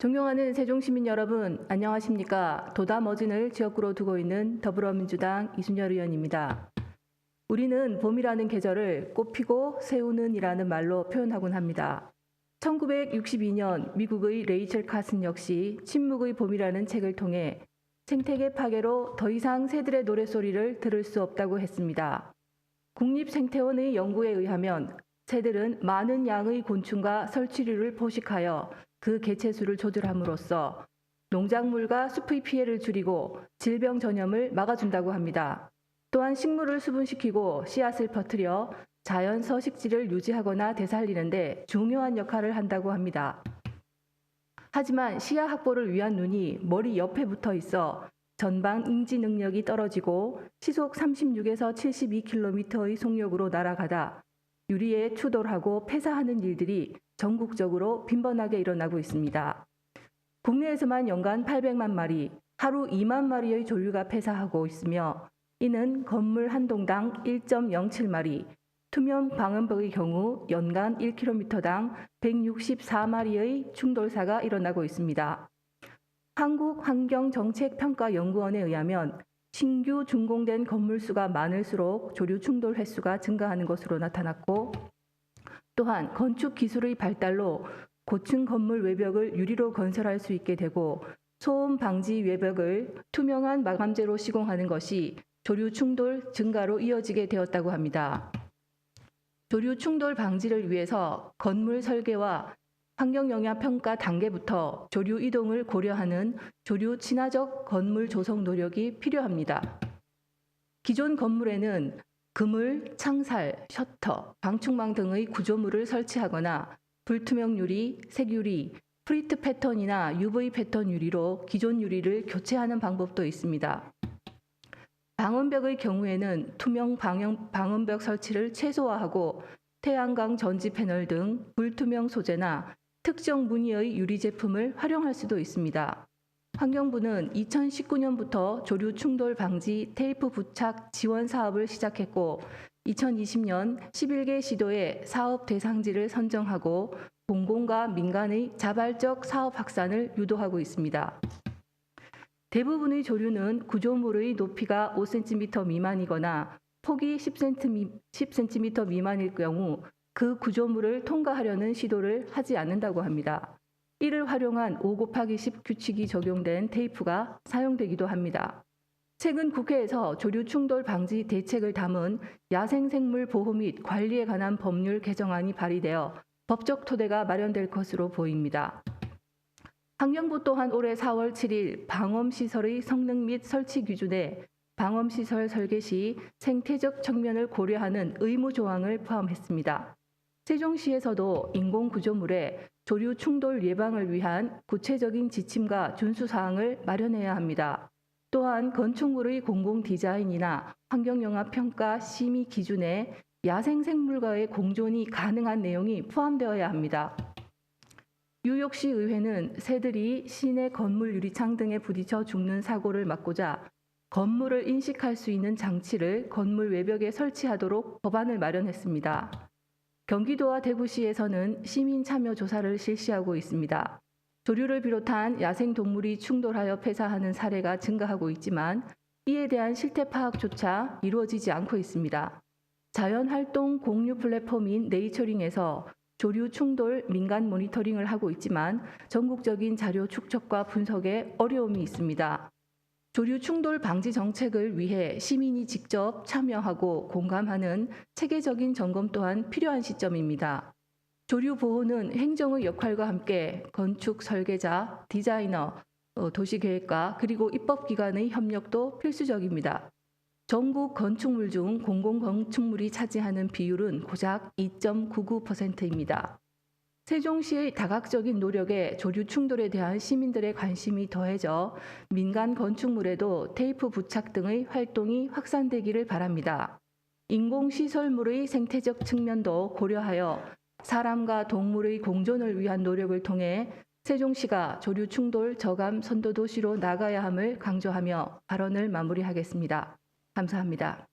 존경하는 세종시민 여러분, 안녕하십니까? 도담 어진을 지역구로 두고 있는 더불어민주당 이순열 의원입니다. 우리는 봄이라는 계절을 꽃피고 새우는 이라는 말로 표현하곤 합니다. 1962년 미국의 레이첼 카슨 역시 침묵의 봄이라는 책을 통해 생태계 파괴로 더 이상 새들의 노랫소리를 들을 수 없다고 했습니다. 국립생태원의 연구에 의하면 새들은 많은 양의 곤충과 설치류를 포식하여 그 개체수를 조절함으로써 농작물과 숲의 피해를 줄이고 질병 전염을 막아준다고 합니다. 또한 식물을 수분시키고 씨앗을 퍼뜨려 자연 서식지를 유지하거나 되살리는데 중요한 역할을 한다고 합니다. 하지만 시야 확보를 위한 눈이 머리 옆에 붙어 있어 전방 인지 능력이 떨어지고 시속 36에서 72km의 속력으로 날아가다 유리에 추돌하고 폐사하는 일들이 전국적으로 빈번하게 일어나고 있습니다. 국내에서만 연간 800만 마리, 하루 2만 마리의 조류가 폐사하고 있으며 이는 건물 한 동당 1.07마리, 투명 방음벽의 경우 연간 1km당 164마리의 충돌사가 일어나고 있습니다. 한국환경정책평가연구원에 의하면 신규 준공된 건물 수가 많을수록 조류 충돌 횟수가 증가하는 것으로 나타났고 또한 건축 기술의 발달로 고층 건물 외벽을 유리로 건설할 수 있게 되고 소음 방지 외벽을 투명한 마감재로 시공하는 것이 조류 충돌 증가로 이어지게 되었다고 합니다. 조류 충돌 방지를 위해서 건물 설계와 환경영향 평가 단계부터 조류 이동을 고려하는 조류 친화적 건물 조성 노력이 필요합니다. 기존 건물에는 그물, 창살, 셔터, 방충망 등의 구조물을 설치하거나 불투명 유리, 색유리, 프리트 패턴이나 UV 패턴 유리로 기존 유리를 교체하는 방법도 있습니다. 방음벽의 경우에는 투명 방음, 방음벽 설치를 최소화하고 태양광 전지 패널 등 불투명 소재나 특정 무늬의 유리 제품을 활용할 수도 있습니다. 환경부는 2019년부터 조류 충돌 방지 테이프 부착 지원 사업을 시작했고 2020년 11개 시도에 사업 대상지를 선정하고 공공과 민간의 자발적 사업 확산을 유도하고 있습니다. 대부분의 조류는 구조물의 높이가 5cm 미만이거나 폭이 10cm, 10cm 미만일 경우 그 구조물을 통과하려는 시도를 하지 않는다고 합니다. 이를 활용한 5 곱하기 10 규칙이 적용된 테이프가 사용되기도 합니다. 최근 국회에서 조류 충돌 방지 대책을 담은 야생생물 보호 및 관리에 관한 법률 개정안이 발의되어 법적 토대가 마련될 것으로 보입니다. 환경부 또한 올해 4월 7일 방엄시설의 성능 및 설치 기준에 방엄시설 설계 시 생태적 측면을 고려하는 의무 조항을 포함했습니다. 세종시에서도 인공구조물의 조류 충돌 예방을 위한 구체적인 지침과 준수 사항을 마련해야 합니다. 또한 건축물의 공공 디자인이나 환경영합 평가 심의 기준에 야생 생물과의 공존이 가능한 내용이 포함되어야 합니다. 뉴욕시 의회는 새들이 시내 건물 유리창 등에 부딪혀 죽는 사고를 막고자 건물을 인식할 수 있는 장치를 건물 외벽에 설치하도록 법안을 마련했습니다. 경기도와 대구시에서는 시민 참여 조사를 실시하고 있습니다. 조류를 비롯한 야생 동물이 충돌하여 폐사하는 사례가 증가하고 있지만 이에 대한 실태 파악조차 이루어지지 않고 있습니다. 자연활동 공유 플랫폼인 네이처링에서 조류 충돌 민간 모니터링을 하고 있지만 전국적인 자료 축적과 분석에 어려움이 있습니다. 조류 충돌 방지 정책을 위해 시민이 직접 참여하고 공감하는 체계적인 점검 또한 필요한 시점입니다. 조류 보호는 행정의 역할과 함께 건축 설계자, 디자이너, 어, 도시계획과 그리고 입법기관의 협력도 필수적입니다. 전국 건축물 중 공공건축물이 차지하는 비율은 고작 2.99%입니다. 세종시의 다각적인 노력에 조류 충돌에 대한 시민들의 관심이 더해져 민간 건축물에도 테이프 부착 등의 활동이 확산되기를 바랍니다. 인공시설물의 생태적 측면도 고려하여 사람과 동물의 공존을 위한 노력을 통해 세종시가 조류 충돌 저감 선도 도시로 나가야 함을 강조하며 발언을 마무리하겠습니다. 감사합니다.